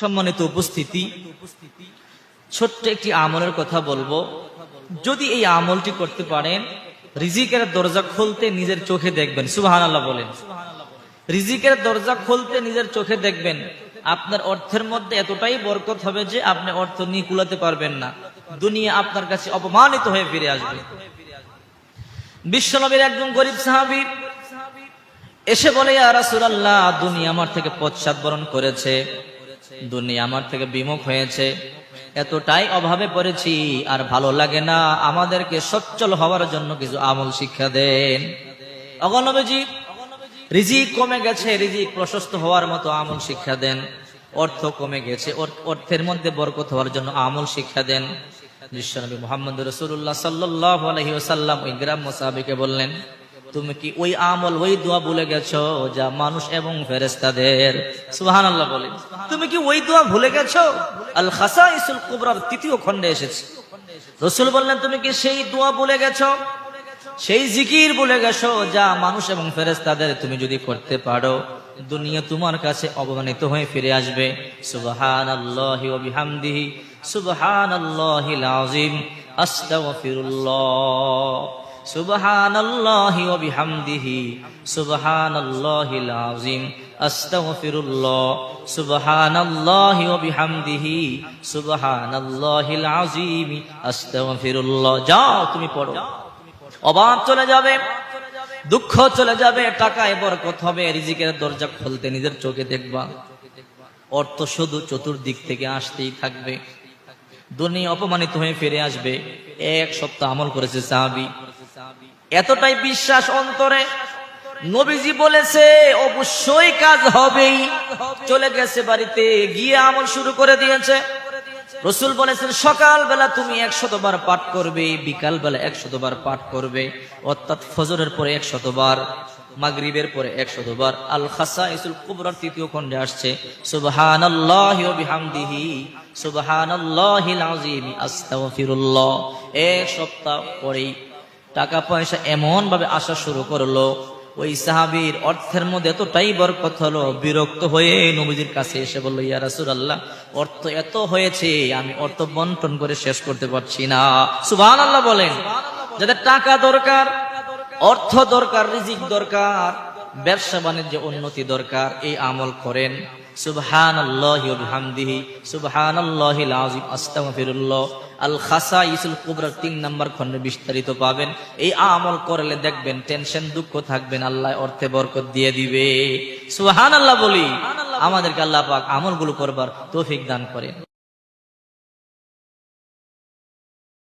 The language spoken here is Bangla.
সম্মানিত উপস্থিতি, ছোট্ট একটি আমলের কথা বলব। যদি এই আমলটি করতে পারেন, রিজিকের দরজা খুলতে নিজের চোখে দেখবেন। সুবাহান আল্লাহ বলেন। রিজিকের দরজা খুলতে নিজের চোখে দেখবেন। আপনার অর্থের মধ্যে এতটাই বরকত হবে যে আপনি অর্থ নিয়ে কুলাতে পারবেন না। দুনিয়া আপনার কাছে অপমানিত হয়ে ফিরে আসবে। বিশ্বনবীর একজন গরিব সাহাবী এসে বলে রাসুলাল্লাহ, দুনিয়া আমার থেকে পশ্চাৎ বরণ করেছে। দুনিয়া আমার থেকে বিমুখ হয়েছে। এতটাই অভাবে পড়েছি, আর ভালো লাগে না আমাদেরকে সচ্ছল হওয়ার জন্য কিছু আমল শিক্ষা দেন। অগণবীজি, রিজিক কমে গেছে, রিজিক প্রশস্ত হওয়ার মতো আমল শিক্ষা দেন। অর্থ কমে গেছে, অর- অর্থের মধ্যে বরকত হওয়ার জন্য আমল শিক্ষা দেন। বিশ্বনবী মোহাম্মদ রসুল্লাহ সাল্লাহ আলহি ওসাল্লাম ওই গ্রাম্য সাহাবিকে বললেন তুমি কি ওই আমল, ওই দোয়া ভুলে গেছো যা মানুষ এবং ফেরেস্তাদের সুহান আল্লাহ বলে তুমি কি ওই দোয়া ভুলে গেছো? আল খাসা ইসুল কুবরার তৃতীয় খণ্ডে এসেছে। রসুল বললেন, তুমি কি সেই দোয়া ভুলে গেছো? সেই জিকির বলে গেছো যা মানুষ এবং ফেরেস্তাদের তুমি যদি করতে পারো? দুনিয়া তোমার কাছে অবমানিত হয়ে ফিরে আসবে। সুবহান আল্লাহি বিহামদিহি সুবহান আল্লাহিল আযীম, আস্তাগফিরুল্লাহ। সুবহান আল্লাহি ওয়া বিহামদিহি সুবহান আল্লাহিল আযীম, আস্তাগফিরুল্লাহ সুবহান আল্লাহি ওয়া বিহামদিহি সুবহান আল্লাহিল আযীম, আস্তাগফিরুল্লাহ। যাও, তুমি পড়ো। অভাব চলে যাবে, দুঃখ চলে যাবে, টাকায় বরকত হবে, রিজিকের দরজা খুলতে নিজের চোখে দেখবা। অর্থ শুধু চতুর্দিক থেকে আসতেই থাকবে। দুনিয়া অপমানিত হয়ে ফিরে আসবে। এক সপ্তাহ আমল করেছে সাহাবি। এতটাই বিশ্বাস অন্তরে। নবীজি বলেছে, অবশ্যই কাজ হবেই। চলে গেছে বাড়িতে, গিয়ে আমল শুরু করে দিয়েছে। রসুল বলেছেন সকাল বেলা তুমি একশতবার পাঠ করবে বিকাল বেলা একশতবার পাঠ করবে। অর্থাৎ ফজরের পরে একশতবার, মাগরিবের পরে একশতবার আল খাসা ইসুল কুবরার তৃতীয় খণ্ডে আসছে সুবহান আল্লাহ সুবহান আস্তাগফিরুল্লাহ। এক সপ্তাহ পরেই টাকা পয়সা এমন ভাবে আসা শুরু করল, ওই সাহাবীর অর্থের মধ্যে এতটাই বরকত হলো, বিরক্ত হয়ে নবীজির কাছে এসে বলল, ইয়া রাসূলুল্লাহ, অর্থ এত হয়েছে, আমি অর্থ বন্টন করে শেষ করতে পারছি না। সুবান আল্লাহ বলেন, যাদের টাকা দরকার, অর্থ দরকার, রিজিক দরকার ব্যবসা বাণিজ্য উন্নতি দরকার, এই আমল করেন। তিন নম্বর খণ্ডে বিস্তারিত পাবেন। এই আমল করলে দেখবেন টেনশন, দুঃখ থাকবেন আল্লাহ অর্থে বরকত দিয়ে দিবে। সুবহান আল্লাহ বলি, আমাদেরকে আল্লাহ পাক আমলগুলো করবার তৌফিক দান করেন।